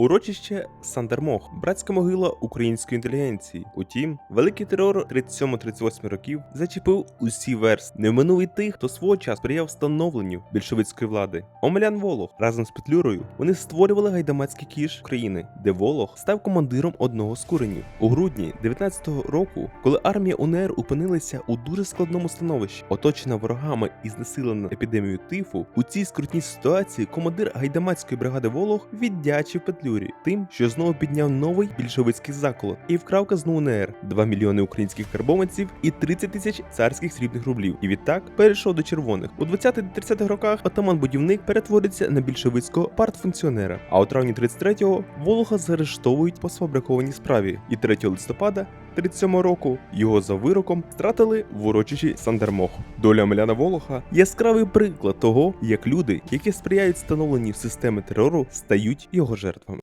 Урочище Сандермох, братська могила української інтелігенції. Утім, великий терор 37-38 років зачепив усі верстви. Не минув і тих, хто свого часу сприяв встановленню більшовицької влади. Омелян Волох разом з Петлюрою вони створювали гайдамацький кіш України, де Волох став командиром одного з куренів. У грудні 19-го року, коли армія УНР опинилася у дуже складному становищі, оточена ворогами і знесилена епідемією тифу, у цій скрутній ситуації командир гайдамацької бригади Волох віддячив Петлюрі тим, що знову підняв новий більшовицький заколот і вкрав казну УНР 2 мільйони українських карбованців і 30 тисяч царських срібних рублів. І відтак перейшов до червоних. У 20-30-х роках отаман будівник перетвориться на більшовицького партфункціонера. А у травні 33-го Волога заарештовують по сфабрикованій справі. І 3 листопада 37 року його за вироком стратили в урочищі Сандермох. Доля Меляна Волоха яскравий приклад того, як люди, які сприяють встановленню системи терору, стають його жертвами.